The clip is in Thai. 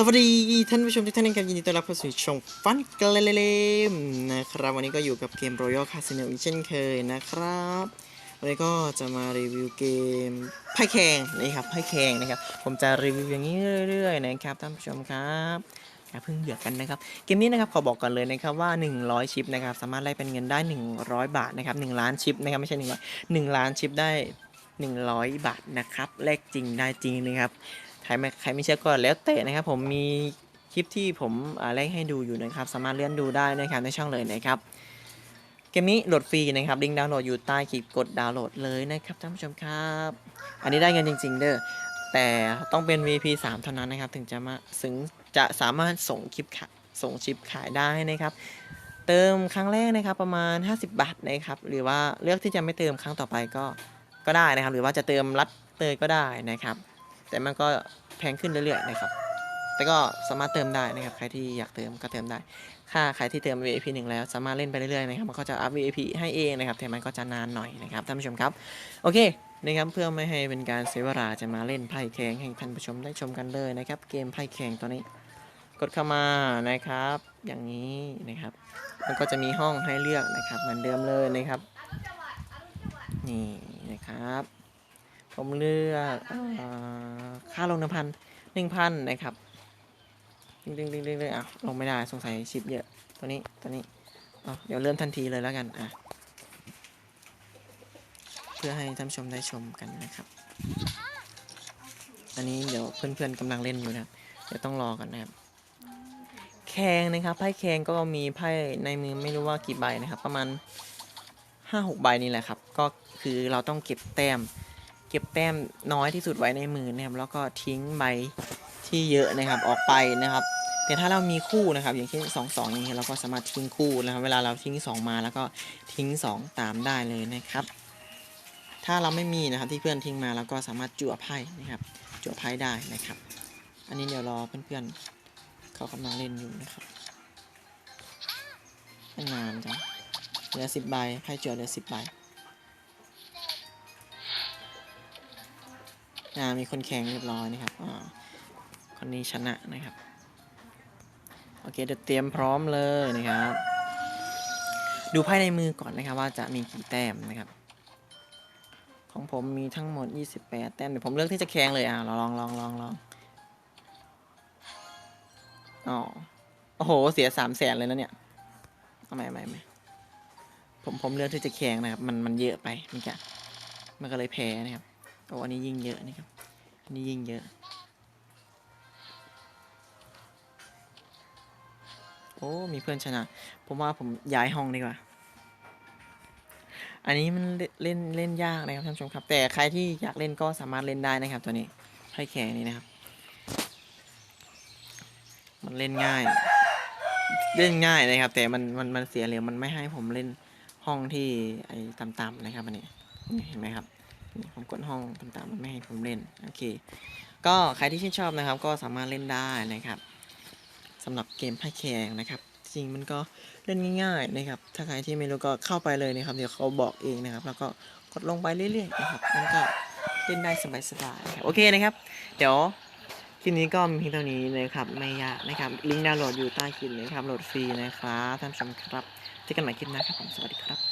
สวัสดีท่านผู้ชมทุกท่านนะครับยินดีต้อนรับเข้าสู่ช่องฟันกเลเลมนะครับ วันนี้ก็อยู่กับเกม Royal Casino อีกเช่นเคยนะครับ วันนี้ก็จะมารีวิวเกมไพ่แข่งนะครับไพ่แข่งนะครับ ผมจะรีวิวอย่างนี้เรื่อยๆนะครับท่านผู้ชมครับอย่าเพิ่งเบื่อกันนะครับ เกมนี้นะครับขอบอกก่อนเลยนะครับว่า 100 ชิปนะครับสามารถแลกเป็นเงินได้ 100 บาทนะครับ1ล้านชิปนะครับไม่ใช่100 1ล้านชิปได้ 100 บาทนะครับแลกจริงได้จริงนะครับ ครไม่ใครไม่เชื่อก็แล้วแต่นะครับ ผมมีคลิปที่ผมอ่าแลกให้ดูอยู่นะครับ สามารถเลื่อนดูได้นะครับในช่องเลยนะครับเกมนี้โหลดฟรีนะครับลิงก์ดาวน์โหลดอยู่ใต้คลิปกดดาวน์โหลดเลยนะครับท่านผู้ชมครับ อันนี้ได้เงินจริง ๆ เด้อแต่ต้องเป็น VP 3 เท่านั้นนะครับ ถึงจะมาถึงจะสามารถส่งคลิปขายส่งชิปขายได้นะครับ เติมครั้งแรกนะครับประมาณ 50 บาทนะครับหรือว่าเลือกที่จะไม่เติมครั้งต่อไปก็ก็ได้นะครับ หรือว่าจะเติมรัดเตยก็ได้นะครับ แต่มันก็แพงขึ้นเรื่อยๆนะครับ แต่ก็สามารถเติมได้นะครับ ใครที่อยากเติมก็เติมได้ ค่าใครที่เติม VIP หนึ่งแล้ว สามารถเล่นไปเรื่อยๆนะครับ มันก็จะอัพ VIP ให้เองนะครับ แต่มันก็จะนานหน่อยนะครับท่านผู้ชมครับ โอเคนะครับเพื่อไม่ให้เป็นการเสียเวลาจะมาเล่นไพ่แข่งให้ท่านผู้ชมได้ชมกันเลยนะครับ เกมไพ่แข่งตัวนี้ กดเข้ามานะครับ อย่างนี้นะครับ มันก็จะมีห้องให้เลือกนะครับ เหมือนเดิมเลยนะครับ นี่นะครับ ผมเลือกค่าลงหน้ำพันหนึ่งพันนะครับดึงดึงดึงดึงดึงอะลงไม่ได้สงสัยชิปเยอะ ตัวนี้ตัวนี้เดี๋ยวเริ่มทันทีเลยแล้วกันอะเพื่อให้ท่านชมได้ชมกันนะครับ อันนี้เดี๋ยวเพื่อนๆกำลังเล่นอยู่นะครับเดี๋ยวต้องรอกันนะครับแขงนะครับไพ่แขงก็มีไพ่ในมือไม่รู้ว่ากี่ใบนะครับ ประมาณห้าหกใบนี่แหละครับ ก็คือเราต้องเก็บแต้ม เก็บแต้มน้อยที่สุดไว้ในมือนะครับแล้วก็ทิ้งใบที่เยอะนะครับออกไปนะครับ แต่ถ้าเรามีคู่นะครับ อย่างเช่นสองสองอย่างเงี้ยเราก็สามารถทิ้งคู่นะครับ เวลาเราทิ้งสองมาแล้วก็ทิ้งสองตามได้เลยนะครับ ถ้าเราไม่มีนะครับที่เพื่อนทิ้งมาเราก็สามารถจั่วไพ่นะครับ จั่วไพ่ได้นะครับ อันนี้เดี๋ยวรอเพื่อนๆเขากำลังเล่นอยู่นะครับนานจังเหลือสิบใบไพ่จั่วเหลือสิบใบ อ่ามีคนแข่งเรียบร้อยนะครับอ่าคนนี้ชนะนะครับโอเคเดี๋ยวเตรียมพร้อมเลยนะครับ ดูไพ่ในมือก่อนนะครับ ว่าจะมีกี่แต้มนะครับ ของผมมีทั้งหมด 28 แต้มเดี๋ยวผมเลือกที่จะแข่งเลยอ่าลองลองลองลองอ๋อโอ้โห เสียสามแสนเลยนะเนี่ยเอาใหม่ใหม่ใหม่ผมผมเลือกที่จะแข่งนะครับ มันมันเยอะไปมันจะมันก็เลยแพ้นะครับ โอ้อันนี้ยิ่งเยอะนี่ครับ อันนี้ยิ่งเยอะ โอ้ มีเพื่อนชนะ ผมว่าผมย้ายห้องดีกว่า อันนี้มันเล่นเล่นยากนะครับท่านผู้ชมครับ แต่ใครที่อยากเล่นก็สามารถเล่นได้นะครับ ตัวนี้ไพ่แข่งนี้นะครับ มันเล่นง่าย เล่นง่ายนะครับ แต่มันมันมันเสียเหลี่ยมมันไม่ให้ผมเล่นห้องที่ไอ้ต่ำๆนะครับอันนี้เห็นไหมครับ ผมกดห้องต่างๆมันไม่ให้ผมเล่นโอเคก็ใครที่ชื่นชอบนะครับ ก็สามารถเล่นได้นะครับสำหรับเกมไพ่แข่งนะครับจริงมันก็เล่นง่ายๆนะครับถ้าใครที่ไม่รู้ก็เข้าไปเลยนะครับเดี๋ยวเขาบอกเองนะครับ แล้วก็กดลงไปเรื่อยๆนะครับมันก็เล่นได้สบายๆครับโอเคนะครับ เดี๋ยวคลิปนี้ก็มีเพียงเท่านี้นะครับไม่ยากนะครับลิงก์ดาวน์โหลดอยู่ใต้คลิปเลยครับโหลดฟรีนะครับท่านผู้ชมครับเจอกันใหม่คลิปหน้าครับผมสวัสดีครับ